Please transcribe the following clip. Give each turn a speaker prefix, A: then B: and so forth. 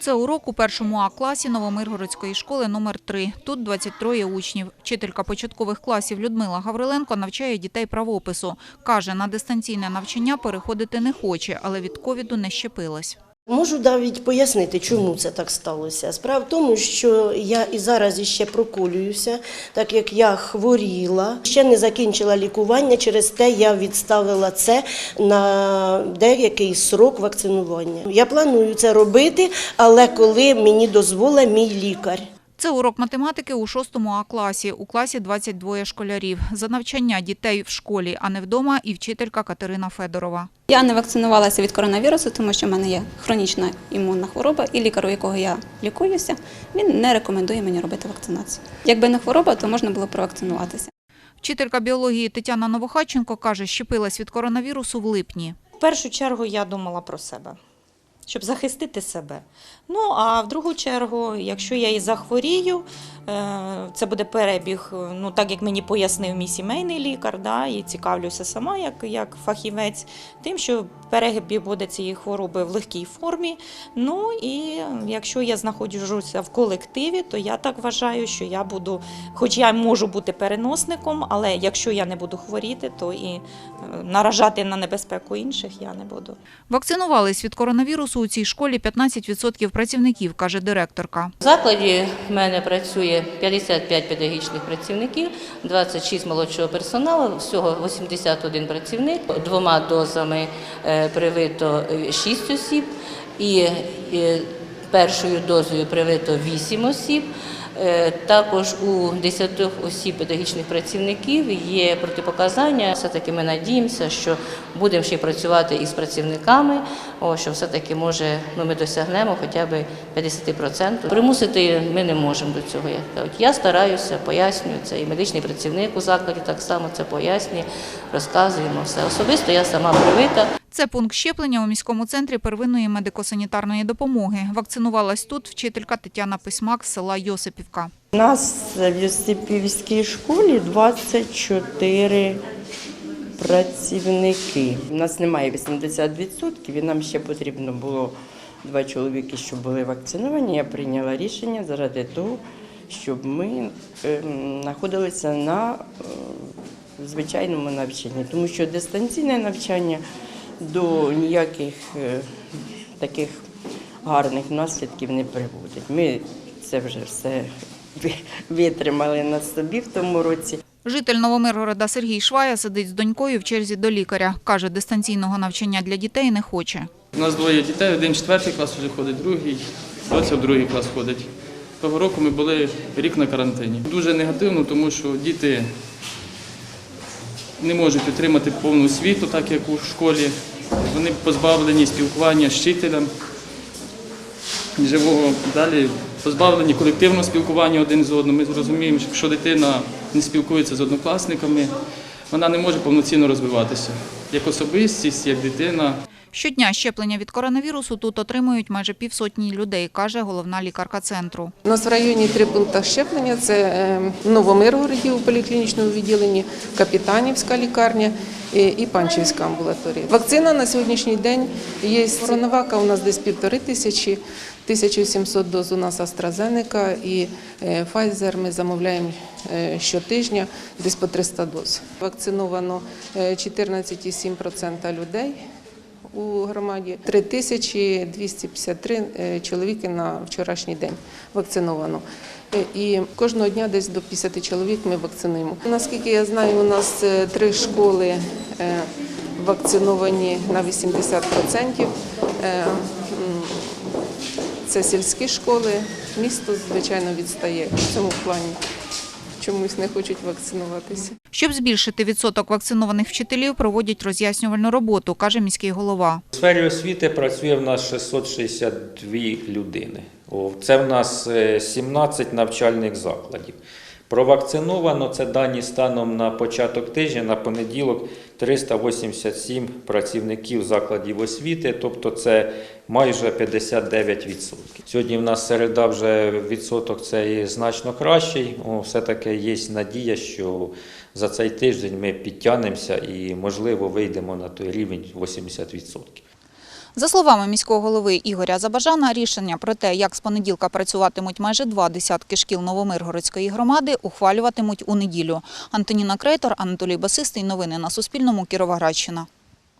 A: Це урок у першому А-класі Новомиргородської школи номер 3 Тут 23 учнів. Вчителька початкових класів Людмила Гавриленко навчає дітей правопису. Каже, на дистанційне навчання переходити не хоче, але від ковіду не щепилась.
B: Можу навіть пояснити, чому це так сталося. Справа в тому, що я і зараз іще проколююся, так як я хворіла, ще не закінчила лікування, через те я відставила це на деякий срок вакцинування. Я планую це робити, але коли мені дозволить мій лікар.
A: Це урок математики у 6 А-класі. У класі 22 школярів. За навчання дітей в школі, а не вдома, і вчителька Катерина Федорова.
C: Я не вакцинувалася від коронавірусу, тому що в мене є хронічна імунна хвороба, і лікар, у якого я лікуюся, він не рекомендує мені робити вакцинацію. Якби не хвороба, то можна було провакцинуватися.
A: Вчителька біології Тетяна Новохатченко каже, щепилась від коронавірусу в липні.
D: В першу чергу я думала про себе, щоб захистити себе. Ну а в другу чергу, якщо я і захворію, е, це буде перебіг, е, ну так як мені пояснив мій сімейний лікар, да, і цікавлюся сама як, як фахівець, тим, що перебіг буде цієї хвороби в легкій формі. Ну і якщо я знаходжуся в колективі, то я так вважаю, що я буду, хоч я можу бути переносником, але якщо я не буду хворіти, то і е, наражати на небезпеку інших я не буду.
A: Вакцинувались від коронавірусу у цій школі 15% працівників, каже директорка.
E: В закладі в мене працює 55 педагогічних працівників, 26 молодшого персоналу, всього 81 працівник. Двома дозами е, привито 6 осіб і першою дозою привито 8 осіб. Е, Також у 10 осіб педагогічних працівників є протипоказання. Все-таки ми надіємося, що будемо ще працювати із працівниками, що все-таки може ну, ми досягнемо хоча б 50%. Примусити ми не можемо до цього. Як. Я стараюся, пояснюю це. І медичний працівник у закладі так само це пояснює, розказуємо все. Особисто я сама привита.
A: Це пункт щеплення у міському центрі первинної медико-санітарної допомоги. Вакцинувалась тут вчителька Тетяна Письмак з села Йосипівка.
F: У нас в Юсипівській школі 24 працівники. У нас немає 80%, і нам ще потрібно було два чоловіки, щоб були вакциновані. Я прийняла рішення заради того, щоб ми ем, знаходилися на е, звичайному навчанні, тому що дистанційне навчання до ніяких е, таких гарних наслідків не приводить. Ми це вже все витримали на собі в тому році.
A: Житель Новомиргорода Сергій Швая сидить з донькою в черзі до лікаря. Каже, дистанційного навчання для дітей не хоче.
G: У нас двоє дітей, один четвертий клас вже ходить, другий, доця в другий клас ходить. Того року ми були рік на карантині. Дуже негативно, тому що діти не можуть отримати повну освіту, так як у школі. Вони позбавлені спілкування з вчителем живого. Далі позбавлені колективного спілкування один з одним. Ми зрозуміємо, що якщо дитина не спілкується з однокласниками, вона не може повноцінно розвиватися як особистість, як дитина.
A: Щодня щеплення від коронавірусу тут отримують майже півсотні людей, каже головна лікарка центру.
H: У нас в районі три пункти щеплення: це е, в Новомиргороді у поліклінічному відділенні, Капітанівська лікарня і і Панчівська амбулаторія. Вакцина на сьогоднішній день є Коронавака у нас десь півтори тисячі, 1700 доз у нас AstraZeneca і е, Pfizer ми замовляємо е, щотижня десь по 300 доз. Вакциновано е, 14,7% людей у громаді 3253 е, чоловіки на вчорашній день вакциновано. Е, І кожного дня десь до 50 чоловік ми вакцинуємо. Наскільки я знаю, у нас е, три школи вакциновані на 80%. Е, Це сільські школи. Місто, звичайно, відстає в цьому плані. Чомусь не хочуть вакцинуватися.
A: Щоб збільшити відсоток вакцинованих вчителів, проводять роз'яснювальну роботу, каже міський голова.
I: У сфері освіти працює в нас 662 людини. Це в нас е, 17 навчальних закладів. Провакциновано це дані станом на початок тижня, на понеділок 387 працівників закладів освіти, тобто це майже 59%. Сьогодні в нас середа вже відсоток цей значно кращий. Все-таки є надія, що за цей тиждень ми підтягнемося і, можливо, вийдемо на той рівень 80%.
A: За словами міського голови Ігоря Забажана, рішення про те, як з понеділка працюватимуть майже два десятки шкіл Новомиргородської громади, ухвалюватимуть у неділю. Антоніна Крейтор, Анатолій Басистий. Новини на Суспільному. Кіровоградщина.